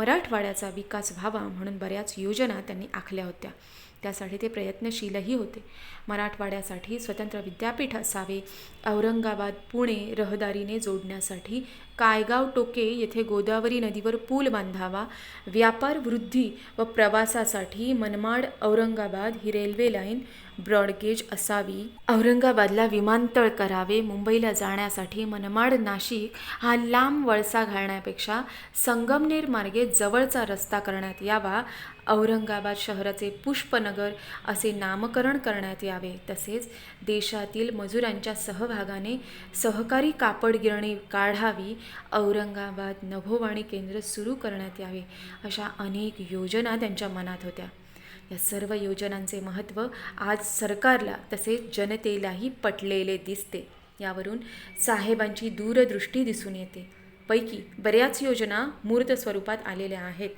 मराठवाड्याचा विकास व्हावा म्हणून बऱ्याच योजना त्यांनी आखल्या होत्या. त्यासाठी ते प्रयत्नशीलही होते. मराठवाड्यासाठी स्वतंत्र विद्यापीठ असावे औरंगाबाद पुणे रहदारीने जोडण्यासाठी कायगाव टोके येथे गोदावरी नदीवर पूल बांधावा व्यापार वृद्धी व प्रवासासाठी मनमाड औरंगाबाद ही रेल्वे लाईन ब्रॉडगेज असावी. औरंगाबादला विमानतळ करावे मुंबईला जाण्यासाठी मनमाड नाशिक हा लांब वळसा घालण्यापेक्षा संगमनेर मार्गे जवळचा रस्ता करण्यात यावा औरंगाबाद शहराचे पुष्पनगर असे नामकरण करण्यात यावे. तसेच देशातील मजुरांच्या सहभागाने सहकारी कापड गिरणी काढावी औरंगाबाद नभोवाणी केंद्र सुरू करण्यात यावे अशा अनेक योजना त्यांच्या मनात होत्या. या सर्व योजनांचे महत्त्व आज सरकारला तसेच जनतेलाही पटलेले दिसते. यावरून साहेबांची दूरदृष्टी दिसून येते. पैकी बऱ्याच योजना मूर्त स्वरूपात आलेल्या आहेत.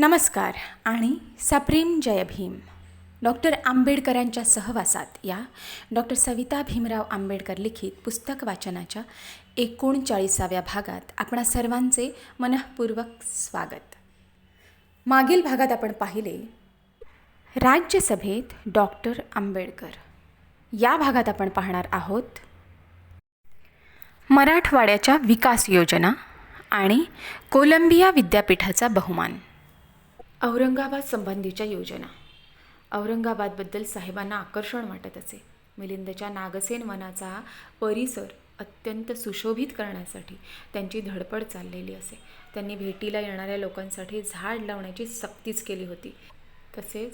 नमस्कार आणि सप्रेम जय भीम. डॉक्टर आंबेडकरांच्या सहवासात या डॉक्टर सविता भीमराव आंबेडकर लिखित पुस्तक वाचनाच्या एकोणचाळीसाव्या भागात आपणा सर्वांचे मनःपूर्वक स्वागत. मागील भागात आपण पाहिले राज्यसभेत डॉक्टर आंबेडकर. या भागात आपण पाहणार आहोत मराठवाड्याच्या विकास योजना आणि कोलंबिया विद्यापीठाचा बहुमान. औरंगाबाद संबंधीच्या योजना. औरंगाबादबद्दल साहेबांना आकर्षण वाटत असे. मिलिंदच्या नागसेन वनाचा परिसर अत्यंत सुशोभित करण्यासाठी त्यांची धडपड चाललेली असे. त्यांनी भेटीला येणाऱ्या लोकांसाठी झाड लावण्याची सक्तीच केली होती. तसेच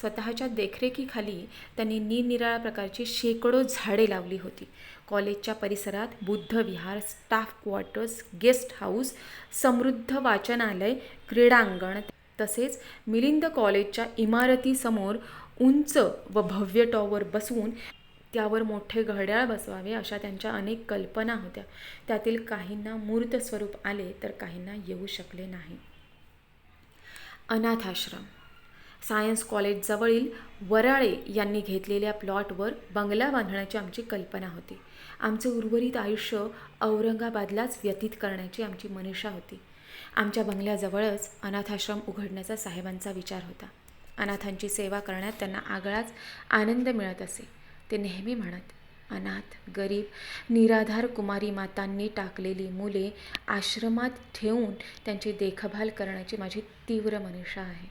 स्वतःच्या देखरेखीखाली त्यांनी निरनिराळ्या प्रकारची शेकडो झाडे लावली होती. कॉलेजच्या परिसरात बुद्ध विहार स्टाफ क्वार्टर्स गेस्ट हाऊस समृद्ध वाचनालय क्रीडांगण तसेच मिलिंद कॉलेजच्या इमारतीसमोर उंच व भव्य टॉवर बसवून त्यावर मोठे घड्याळ बसवावे अशा त्यांच्या अनेक कल्पना होत्या. त्यातील काहींना मूर्त स्वरूप आले तर काहींना येऊ शकले नाही. अनाथाश्रम सायन्स कॉलेजजवळील वराळे यांनी घेतलेल्या प्लॉटवर बंगला बांधण्याची आमची कल्पना होती. आमचं उर्वरित आयुष्य औरंगाबादलाच व्यतीत करण्याची आमची मनीषा होती. आमच्या बंगल्याजवळच अनाथाश्रम उघडण्याचा साहेबांचा विचार होता. अनाथांची सेवा करण्यात त्यांना आगळाच आनंद मिळत असे. ते नेहमी म्हणत अनाथ गरीब निराधार कुमारी मातांनी टाकलेली मुले आश्रमात ठेवून त्यांची देखभाल करण्याची माझी तीव्र मनीषा आहे.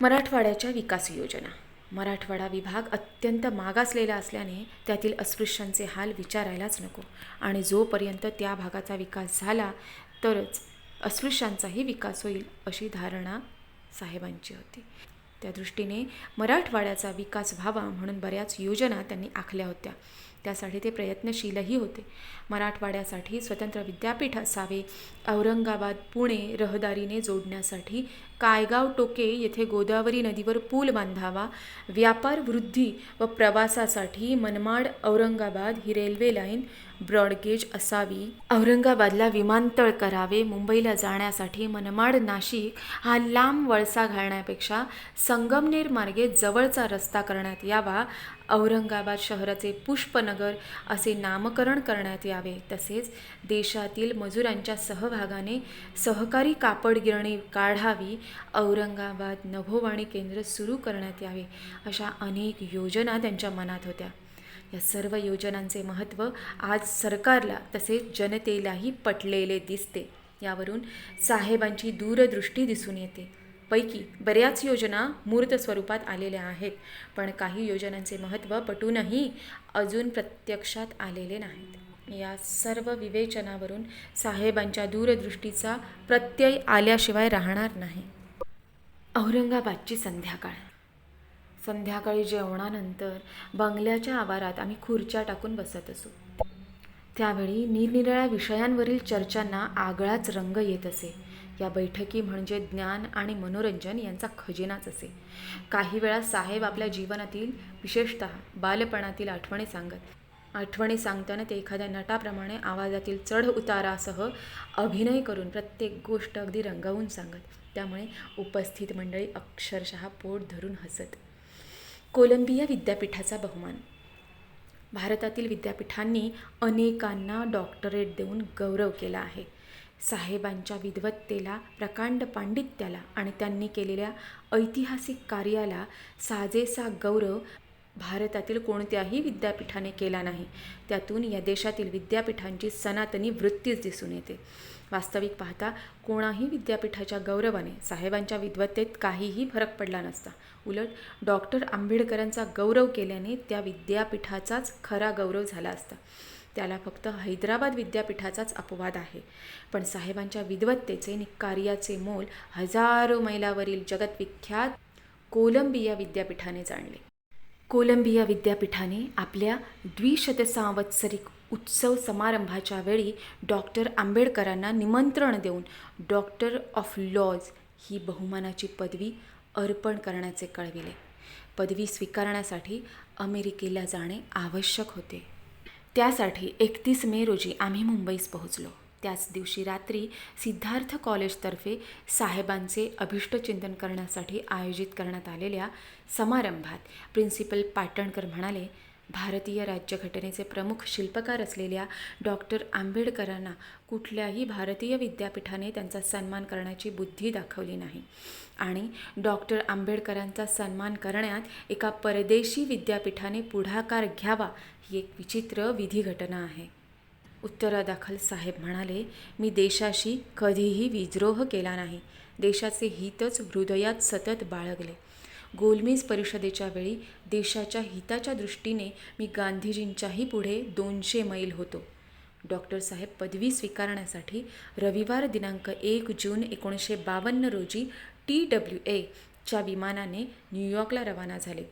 मराठवाड्याच्या विकास योजना. मराठवाडा विभाग अत्यंत मागासलेला असल्याने त्यातील अस्पृश्यांचे हाल विचारायलाच नको आणि जोपर्यंत त्या भागाचा विकास झाला तरच अस्पृश्यांचाही विकास होईल अशी धारणा साहेबांची होती. त्या दृष्टीने मराठवाड्याचा विकास व्हावा म्हणून बऱ्याच योजना त्यांनी आखल्या होत्या. त्यासाठी ते प्रयत्नशीलही होते. मराठवाड्यासाठी स्वतंत्र विद्यापीठ असावे औरंगाबाद पुणे रहदारीने जोडण्यासाठी कायगाव टोके येथे गोदावरी नदीवर पूल बांधावा व्यापार वृद्धी व प्रवासासाठी मनमाड औरंगाबाद ही रेल्वे लाईन ब्रॉडगेज असावी. औरंगाबादला विमानतळ करावे मुंबईला जाण्यासाठी मनमाड नाशिक हा लांब वळसा घालण्यापेक्षा संगमनेर मार्गे जवळचा रस्ता करण्यात यावा. औरंगाबाद शहराचे पुष्पनगर असे नामकरण करण्यात यावे. तसेच देशातील मजुरांच्या सहभागाने सहकारी कापड गिरणी काढावी. औरंगाबाद नभोवाणी केंद्र सुरू करण्यात यावे अशा अनेक योजना त्यांच्या मनात होत्या. या सर्व योजनांचे महत्त्व आज सरकारला तसेच जनतेलाही पटलेले दिसते. यावरून साहेबांची दूरदृष्टी दिसून येते. पैकी बऱ्याच योजना मूर्त स्वरूपात आलेल्या आहेत पण काही योजनांचे महत्त्व पटूनही अजून प्रत्यक्षात आलेले नाहीत. या सर्व विवेचनावरून साहेबांच्या दूरदृष्टीचा प्रत्यय आल्याशिवाय राहणार नाही. औरंगाबादची संध्याकाळ. संध्याकाळी जेवणानंतर बंगल्याच्या आवारात आम्ही खुर्च्या टाकून बसत असू. त्यावेळी निरनिराळ्या विषयांवरील चर्चांना आगळाच रंग येत असे. या बैठकी म्हणजे ज्ञान आणि मनोरंजन यांचा खजिनाच असे. काही वेळा साहेब आपल्या जीवनातील विशेषत बालपणातील आठवणी सांगत. आठवणी सांगताना ते एखाद्या नटाप्रमाणे आवाजातील चढ उतारासह अभिनय करून प्रत्येक गोष्ट अगदी रंगवून सांगत. त्यामुळे उपस्थित मंडळी अक्षरशः पोट धरून हसत. कोलंबिया विद्यापीठाचा बहुमान. भारतातील विद्यापीठांनी अनेकांना डॉक्टरेट देऊन गौरव केला आहे. साहेबांच्या विद्वत्तेला प्रकांड पांडित्याला आणि त्यांनी केलेल्या ऐतिहासिक कार्याला साजेसा गौरव भारतातील कोणत्याही विद्यापीठाने केला नाही. त्यातून या देशातील विद्यापीठांची सनातनी वृत्तीच दिसून येते. वास्तविक पाहता कोणाही विद्यापीठाच्या गौरवाने साहेबांच्या विद्वत्तेत काहीही फरक पडला नसता. उलट डॉक्टर आंबेडकरांचा गौरव केल्याने त्या विद्यापीठाचाच खरा गौरव झाला असता. त्याला फक्त हैदराबाद विद्यापीठाचाच अपवाद आहे. पण साहेबांच्या विद्वत्तेचे आणि कार्याचे मोल हजारो मैलावरील जगतविख्यात कोलंबिया विद्यापीठाने जाणले. कोलंबिया विद्यापीठाने आपल्या द्विशतसांवत्सरिक उत्सव समारंभाच्या वेळी डॉक्टर आंबेडकरांना निमंत्रण देऊन डॉक्टर ऑफ लॉज ही बहुमानाची पदवी अर्पण करण्याचे कळविले. पदवी स्वीकारण्यासाठी अमेरिकेला जाणे आवश्यक होते. त्यासाठी एकतीस मे रोजी आम्ही मुंबईस पोहोचलो. त्याच दिवशी रात्री सिद्धार्थ कॉलेजतर्फे साहेबांचे अभिष्टचिंतन करण्यासाठी आयोजित करण्यात आलेल्या समारंभात प्रिन्सिपल पाटणकर म्हणाले भारतीय राज्यघटनेचे प्रमुख शिल्पकार असलेल्या डॉक्टर आंबेडकरांना कुठल्याही भारतीय विद्यापीठाने त्यांचा सन्मान करण्याची बुद्धी दाखवली नाही. आणि डॉक्टर आंबेडकरांचा सन्मान करण्यात एका परदेशी विद्यापीठाने पुढाकार घ्यावा ही एक विचित्र विधिघटना आहे. उत्तरादाखल साहेब म्हणाले मी देशाशी कधीही विद्रोह केला नाही. देशाचे हितच हृदयात सतत बाळगले. गोलमेज परिषदेच्या वेळी देशाच्या हिताच्या दृष्टीने मी गांधीजींच्याही पुढे दोनशे मैल होतो. डॉक्टर साहेब पदवी स्वीकारण्यासाठी रविवार दिनांक एक जून एकोणीसशे बावन्न रोजी टी डब्ल्यू एच्या विमानाने न्यूयॉर्कला रवाना झाले.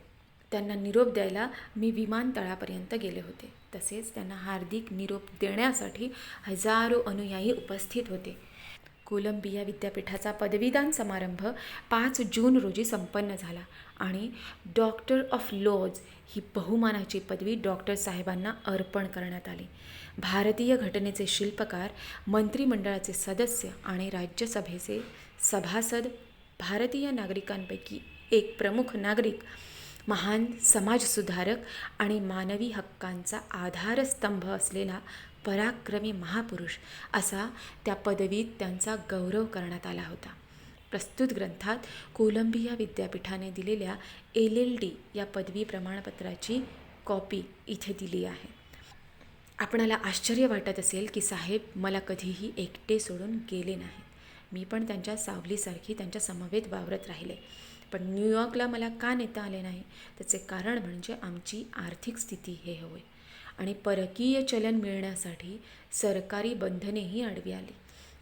त्यांना निरोप द्यायला मी विमानतळापर्यंत गेले होते. तसेच त्यांना हार्दिक निरोप देण्यासाठी हजारो अनुयायी उपस्थित होते. कोलंबिया विद्यापीठाचा पदवीदान समारंभ पाच जून रोजी संपन्न झाला आणि डॉक्टर ऑफ लॉज ही बहुमानाची पदवी डॉक्टर साहेबांना अर्पण करण्यात आली. भारतीय घटनेचे शिल्पकार मंत्रिमंडळाचे सदस्य आणि राज्यसभेचे सभासद भारतीय नागरिकांपैकी एक प्रमुख नागरिक महान समाजसुधारक आणि मानवी हक्कांचा आधारस्तंभ असलेला पराक्रमी महापुरुष असा त्या पदवीत त्यांचा गौरव करण्यात आला होता. प्रस्तुत ग्रंथात कोलंबिया विद्यापीठाने दिलेल्या एल एल डी या पदवी प्रमाणपत्राची कॉपी इथे दिली आहे. आपणाला आश्चर्य वाटत असेल की साहेब मला कधीही एकटे सोडून गेले नाहीत मी पण त्यांच्या सावलीसारखी त्यांच्या समवेत वावरत राहिले. पण न्यूयॉर्कला मला का नेता आले नाही? त्याचे कारण म्हणजे आमची आर्थिक स्थिती हे होय. आणि परकीय चलन मिळण्यासाठी सरकारी बंधनेही आडवी आली.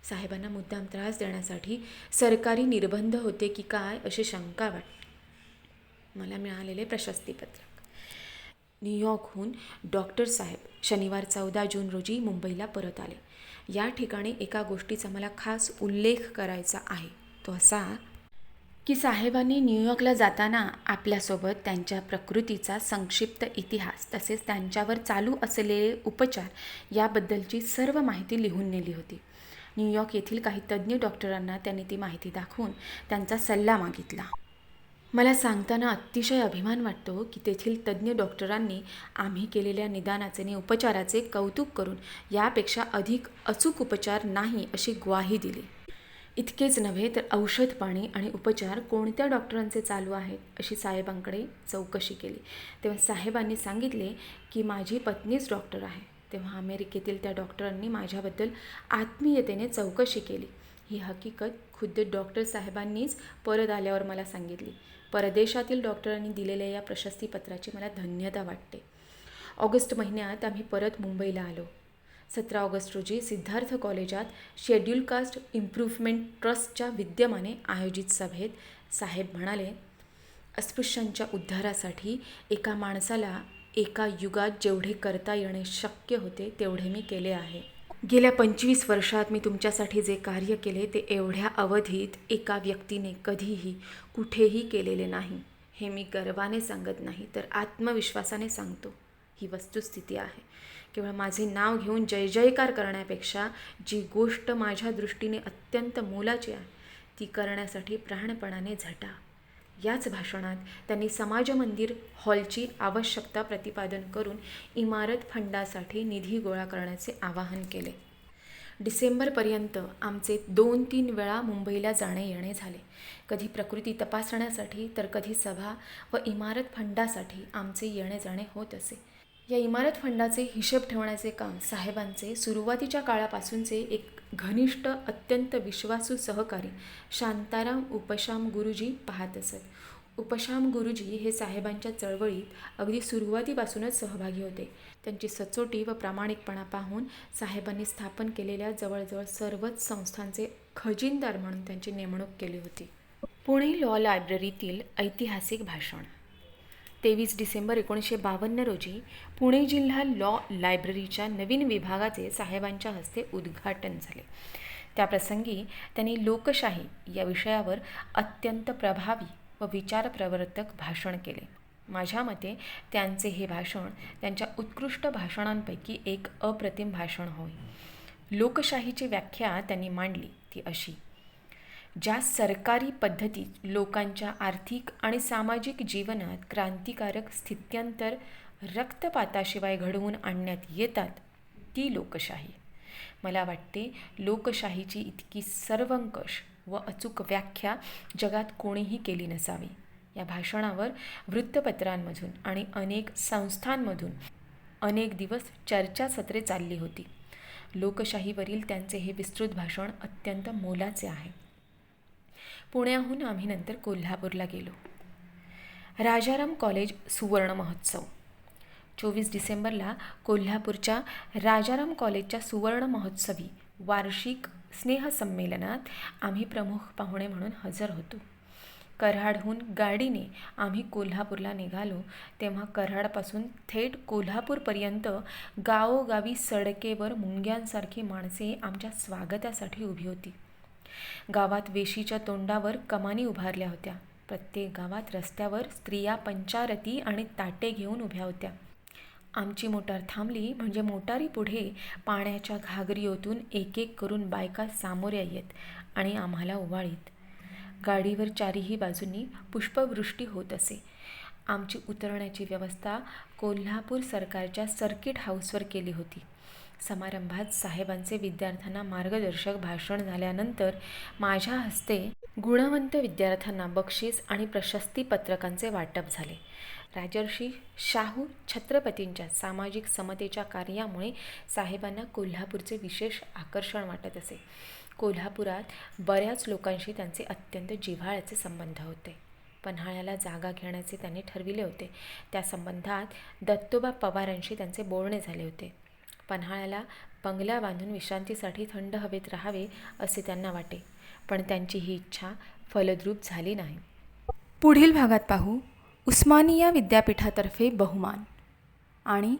साहेबांना मुद्दाम त्रास देण्यासाठी सरकारी निर्बंध होते की काय अशी शंका वाट मला मिळालेले प्रशस्तीपत्रक न्यूयॉर्कहून डॉक्टर साहेब शनिवार चौदा जून रोजी मुंबईला परत आले. या ठिकाणी एका गोष्टीचा मला खास उल्लेख करायचा आहे. तो असा की साहेबांनी न्यूयॉर्कला जाताना आपल्यासोबत त्यांच्या प्रकृतीचा संक्षिप्त इतिहास तसेच त्यांच्यावर चालू असलेले उपचार याबद्दलची सर्व माहिती लिहून नेली होती. न्यूयॉर्क येथील काही तज्ज्ञ डॉक्टरांना त्यांनी ती माहिती दाखवून त्यांचा सल्ला मागितला. मला सांगताना अतिशय अभिमान वाटतो की तेथील तज्ज्ञ डॉक्टरांनी आम्ही केलेल्या निदानाचे आणि उपचाराचे कौतुक करून यापेक्षा अधिक अचूक उपचार नाही अशी ग्वाही दिली. इतकेच नव्हे तर औषध पाणी आणि उपचार कोणत्या डॉक्टरांचे चालू आहेत अशी साहेबांकडे चौकशी केली. तेव्हा साहेबांनी सांगितले की माझी पत्नीच डॉक्टर आहे. तेव्हा अमेरिकेतील त्या डॉक्टरांनी माझ्याबद्दल आत्मीयतेने चौकशी केली. ही हकीकत खुद्द डॉक्टर साहेबांनीच परत आल्यावर मला सांगितली. परदेशातील डॉक्टरांनी दिलेल्या या प्रशस्तीपत्राची मला धन्यता वाटते. ऑगस्ट महिन्यात आम्ही परत मुंबईला आलो. सतरा ऑगस्ट रोजी सिद्धार्थ कॉलेजात शेड्यूल कास्ट इम्प्रूव्हमेंट ट्रस्टच्या विद्यमाने आयोजित सभेत साहेब म्हणाले अस्पृश्यांच्या उद्धारासाठी एका माणसाला एका युगात जेवढे करता येणे शक्य होते तेवढे मी केले आहे. गेल्या पंचवीस वर्षात मी तुमच्यासाठी जे कार्य केले ते एवढ्या अवधीत एका व्यक्तीने कधीही कुठेही केलेले नाही. हे मी गर्वाने सांगत नाही तर आत्मविश्वासाने सांगतो. ही वस्तुस्थिती आहे. केवळ माझे नाव घेऊन जय जयकार करण्यापेक्षा जी गोष्ट माझ्या दृष्टीने अत्यंत मोलाची आहे ती करण्यासाठी प्राणपणाने झटा. याच भाषणात त्यांनी समाज मंदिर हॉलची आवश्यकता प्रतिपादन करून इमारत फंडासाठी निधी गोळा करण्याचे आवाहन केले. डिसेंबरपर्यंत आमचे दोन तीन वेळा मुंबईला जाणे येणे झाले. कधी प्रकृती तपासण्यासाठी तर कधी सभा व इमारत फंडासाठी आमचे येणे जाणे होत असे. या इमारत फंडाचे हिशेब ठेवण्याचे काम साहेबांचे सुरुवातीच्या काळापासूनचे एक घनिष्ठ अत्यंत विश्वासू सहकारी शांताराम उपशाम गुरुजी पाहत असत. उपशाम गुरुजी हे साहेबांच्या चळवळीत अगदी सुरुवातीपासूनच सहभागी होते. त्यांची सचोटी व प्रामाणिकपणा पाहून साहेबांनी स्थापन केलेल्या जवळजवळ सर्वच संस्थांचे खजिनदार म्हणून त्यांची नेमणूक केली होती. पुणे लॉ लायब्ररीतील ऐतिहासिक भाषण तेवीस डिसेंबर एकोणीसशे बावन्न रोजी पुणे जिल्हा लॉ लायब्ररीच्या नवीन विभागाचे साहेबांच्या हस्ते उद्घाटन झाले. त्याप्रसंगी त्यांनी लोकशाही या विषयावर अत्यंत प्रभावी व विचारप्रवर्तक भाषण केले. माझ्या मते त्यांचे हे भाषण त्यांच्या उत्कृष्ट भाषणांपैकी एक अप्रतिम भाषण होय. लोकशाहीची व्याख्या त्यांनी मांडली ती अशी. ज्या सरकारी पद्धतीत लोकांच्या आर्थिक आणि सामाजिक जीवनात क्रांतिकारक स्थित्यंतर रक्तपाताशिवाय घडवून आणण्यात येतात ती लोकशाही. मला वाटते लोकशाहीची इतकी सर्वंकष व अचूक व्याख्या जगात कोणीही केली नसावी. या भाषणावर वृत्तपत्रांमधून आणि अनेक संस्थांमधून अनेक दिवस चर्चासत्रे चालली होती. लोकशाहीवरील त्यांचे हे विस्तृत भाषण अत्यंत मोलाचे आहे. पुण्याहून आम्ही नंतर कोल्हापूरला गेलो. राजाराम कॉलेज सुवर्ण महोत्सव. चोवीस डिसेंबरला कोल्हापूरच्या राजाराम कॉलेजच्या सुवर्ण महोत्सवी वार्षिक स्नेहसंमेलनात आम्ही प्रमुख पाहुणे म्हणून हजर होतो. कराडहून गाडीने आम्ही कोल्हापूरला निघालो तेव्हा कराडपासून थेट कोल्हापूरपर्यंत गावोगावी सडकेवर मुंग्यांसारखी माणसे आमच्या स्वागतासाठी उभी होती. गावात वेशीच्या तोंडावर कमानी उभारल्या होत्या. प्रत्येक गावात रस्त्यावर स्त्रिया पंचारती आणि ताटे घेऊन उभ्या होत्या. आमची मोटार थांबली म्हणजे मोटारी पुढे पाण्याच्या घागरीओतून एक एक करून बायका सामोऱ्या येत आणि आम्हाला उवाळीत गाडीवर चारीही बाजूंनी पुष्पवृष्टी होत असे. आमची उतरण्याची व्यवस्था कोल्हापूर सरकारच्या सर्किट हाऊसवर केली होती. समारंभात साहेबांचे विद्यार्थ्यांना मार्गदर्शक भाषण झाल्यानंतर माझ्या हस्ते गुणवंत विद्यार्थ्यांना बक्षीस आणि प्रशस्ती पत्रकांचे वाटप झाले. राजर्षी शाहू छत्रपतींच्या सामाजिक समतेच्या कार्यामुळे साहेबांना कोल्हापूरचे विशेष आकर्षण वाटत असे. कोल्हापुरात बऱ्याच लोकांशी त्यांचे अत्यंत जिव्हाळ्याचे संबंध होते. पन्हाळ्याला जागा घेण्याचे त्यांनी ठरविले होते. त्या संबंधात दत्तोबा पवारांशी त्यांचे बोलणे झाले होते. पन्हाळ्याला बंगला बांधून विश्रांतीसाठी थंड हवेत राहावे असे त्यांना वाटे. पण त्यांची ही इच्छा फलद्रूप झाली नाही. पुढील भागात पाहू उस्मानिया विद्यापीठातर्फे बहुमान आणि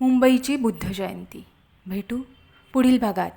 मुंबईची बुद्ध जयंती भेटू पुढील भागात.